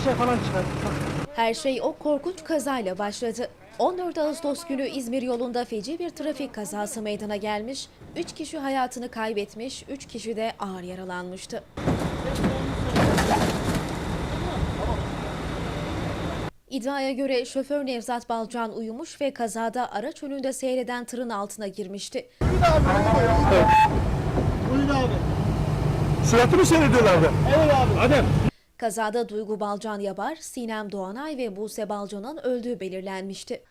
Bir şey falan çıkar. Her şey o korkunç kazayla başladı. 14 Ağustos günü İzmir yolunda feci bir trafik kazası meydana gelmiş. 3 kişi hayatını kaybetmiş, 3 kişi de ağır yaralanmıştı. İddiaya göre şoför Nevzat Balcan uyumuş ve kazada araç önünde seyreden tırın altına girmişti. Buyurun abi. Suratı mı seyrediyorlardı? Evet abi. Adem. Kazada Duygu Balcan Yabar, Sinem Doğanay ve Buse Balcan'ın öldüğü belirlenmişti.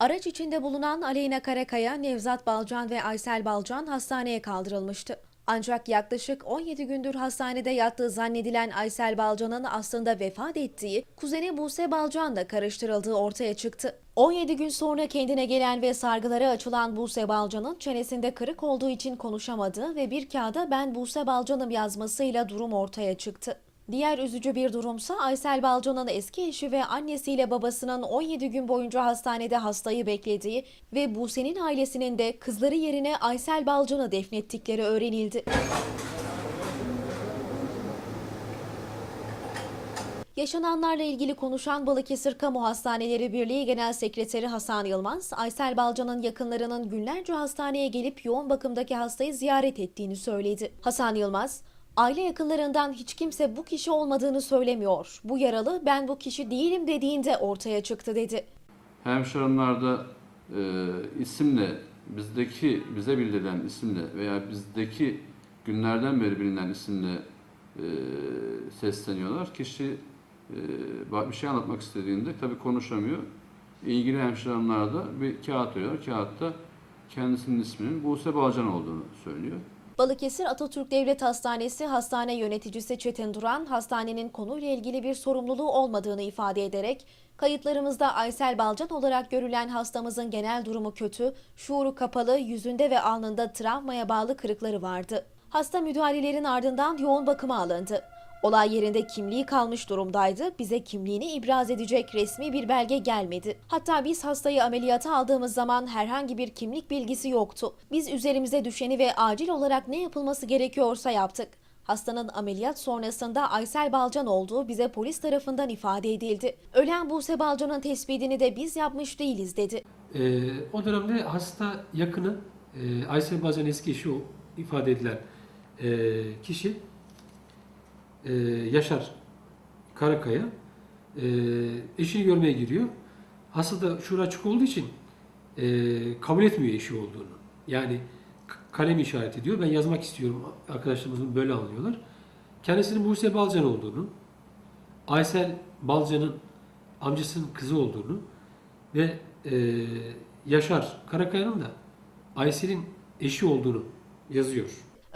Araç içinde bulunan Aleyna Karakaya, Nevzat Balcan ve Aysel Balcan hastaneye kaldırılmıştı. Ancak yaklaşık 17 gündür hastanede yattığı zannedilen Aysel Balcan'ın aslında vefat ettiği, kuzeni Buse Balcan'la karıştırıldığı ortaya çıktı. 17 gün sonra kendine gelen ve sargıları açılan Buse Balcan'ın çenesinde kırık olduğu için konuşamadığı ve bir kağıda ben Buse Balcan'ım yazmasıyla durum ortaya çıktı. Diğer üzücü bir durumsa Aysel Balcan'ın eski eşi ve annesiyle babasının 17 gün boyunca hastanede hastayı beklediği ve Buse'nin ailesinin de kızları yerine Aysel Balcan'ı defnettikleri öğrenildi. Yaşananlarla ilgili konuşan Balıkesir Kamu Hastaneleri Birliği Genel Sekreteri Hasan Yılmaz, Aysel Balcan'ın yakınlarının günlerce hastaneye gelip yoğun bakımdaki hastayı ziyaret ettiğini söyledi. Hasan Yılmaz, aile yakınlarından hiç kimse bu kişi olmadığını söylemiyor. Bu yaralı ben bu kişi değilim dediğinde ortaya çıktı dedi. Hemşirehanlarda e, isimle bizdeki bize bildirilen isimle veya bizdeki günlerden beri bilinen isimle e, sesleniyorlar. Kişi e, bir şey anlatmak istediğinde tabii konuşamıyor. İlgili hemşirehanlarda bir kağıt veriyor. Kağıtta kendisinin isminin Buse Balcan olduğunu söylüyor. Balıkesir Atatürk Devlet Hastanesi hastane yöneticisi Çetin Duran, hastanenin konuyla ilgili bir sorumluluğu olmadığını ifade ederek, kayıtlarımızda Aysel Balcan olarak görülen hastamızın genel durumu kötü, şuuru kapalı, yüzünde ve alnında travmaya bağlı kırıkları vardı. Hasta müdahalelerin ardından yoğun bakıma alındı. Olay yerinde kimliği kalmış durumdaydı. Bize kimliğini ibraz edecek resmi bir belge gelmedi. Hatta biz hastayı ameliyata aldığımız zaman herhangi bir kimlik bilgisi yoktu. Biz üzerimize düşeni ve acil olarak ne yapılması gerekiyorsa yaptık. Hastanın ameliyat sonrasında Aysel Balcan olduğu bize polis tarafından ifade edildi. Ölen Buse Balcan'ın tespitini de biz yapmış değiliz dedi. Ee, o dönemde hasta yakını e, Aysel Balcan eski eşi o ifade edilen e, kişi e, Yaşar Karakaya e, eşini görmeye giriyor. Hasta da şura açık olduğu için e, kabul etmiyor eşi olduğunu. Yani kalem işaret ediyor. Ben yazmak istiyorum. Arkadaşlarımızın böyle anlıyorlar. Kendisinin Buse Balcan olduğunu, Aysel Balcan'ın amcasının kızı olduğunu ve e, Yaşar Karakaya'nın da Aysel'in eşi olduğunu yazıyor.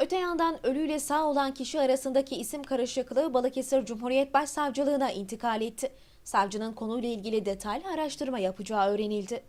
Öte yandan ölüyle sağ olan kişi arasındaki isim karışıklığı Balıkesir Cumhuriyet Başsavcılığına intikal etti. Savcının konuyla ilgili detaylı araştırma yapacağı öğrenildi.